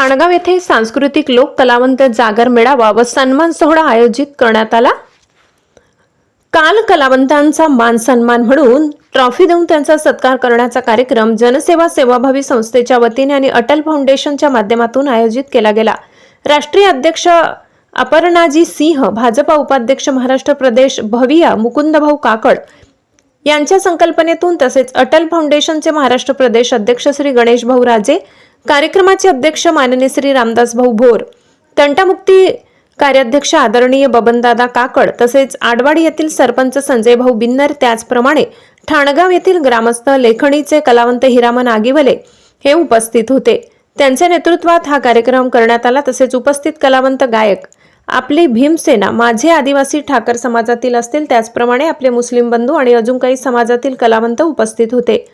ठाणगाव येथे सांस्कृतिक लोक कलावंत जागर मेळावा व सन्मान सोहळा आयोजित करण्यात आला. काल कलावंतांचा मान सन्मान म्हणून ट्रॉफी देऊन त्यांचा सत्कार करण्याचा कार्यक्रम जनसेवा सेवाभावी संस्थेच्या वतीने आणि अटल फाउंडेशनच्या माध्यमातून आयोजित केला गेला. राष्ट्रीय अध्यक्ष अपर्णाजी सिंह भाजपा उपाध्यक्ष महाराष्ट्र प्रदेश भविया मुकुंदभाऊ काकड यांच्या संकल्पनेतून तसेच अटल फाउंडेशनचे महाराष्ट्र प्रदेश अध्यक्ष श्री गणेश भाऊ राजे कार्यक्रमाचे अध्यक्ष माननीय श्री रामदास भाऊ भोर तंटामुक्ती कार्याध्यक्ष आदरणीय बबनदादा काकड तसेच आडवाडी येथील सरपंच संजय भाऊ बिन्नर त्याचप्रमाणे ठाणगाव येथील ग्रामस्थ लेखणीचे कलावंत हिरामन आगिवले हे उपस्थित होते. त्यांच्या नेतृत्वात हा कार्यक्रम करण्यात आला तसेच उपस्थित कलावंत गायक आपली भीमसेना माझे आदिवासी ठाकर समाजातील असतील त्याचप्रमाणे आपले मुस्लिम बंधू आणि अजून काही समाजातील कलावंत उपस्थित होते.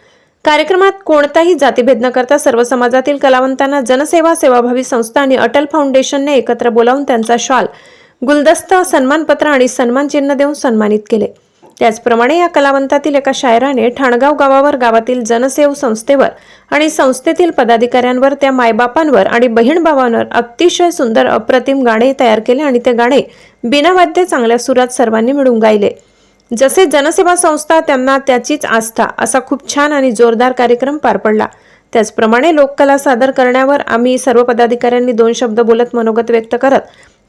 कार्यक्रमात कोणताही जातीभेद न करता सर्व समाजातील कलावंतांना जनसेवा सेवाभावी संस्था आणि अटल फाउंडेशनने एकत्र बोलावून त्यांचा शॉल गुलदस्ता सन्मानपत्र आणि सन्मानचिन्ह देऊन सन्मानित केले. त्याचप्रमाणे या कलावंतातील एका शायराने ठाणगाव गावावर गावातील जनसेव संस्थेवर आणि संस्थेतील पदाधिकाऱ्यांवर त्या मायबापांवर आणि बहीण भावांवर अतिशय सुंदर अप्रतिम गाणे तयार केले आणि ते गाणे बिनावाद्य चांगल्या सुरात सर्वांनी मिळून गायले. जसे जनसेवा संस्था त्यांना त्याचीच आस्था असा खूप छान आणि जोरदार कार्यक्रम पार पडला. त्याचप्रमाणे लोककला सादर करण्यावर आम्ही सर्व पदाधिकाऱ्यांनी दोन शब्द बोलत मनोगत व्यक्त करत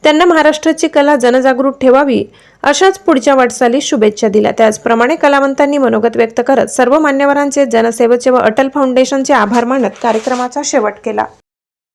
त्यांना महाराष्ट्राची कला जनजागृत ठेवावी अशाच पुढच्या वाटचाली शुभेच्छा दिल्या. त्याचप्रमाणे कलावंतांनी मनोगत व्यक्त करत सर्व मान्यवरांचे जनसेवेचे व अटल फाउंडेशनचे आभार मानत कार्यक्रमाचा शेवट केला.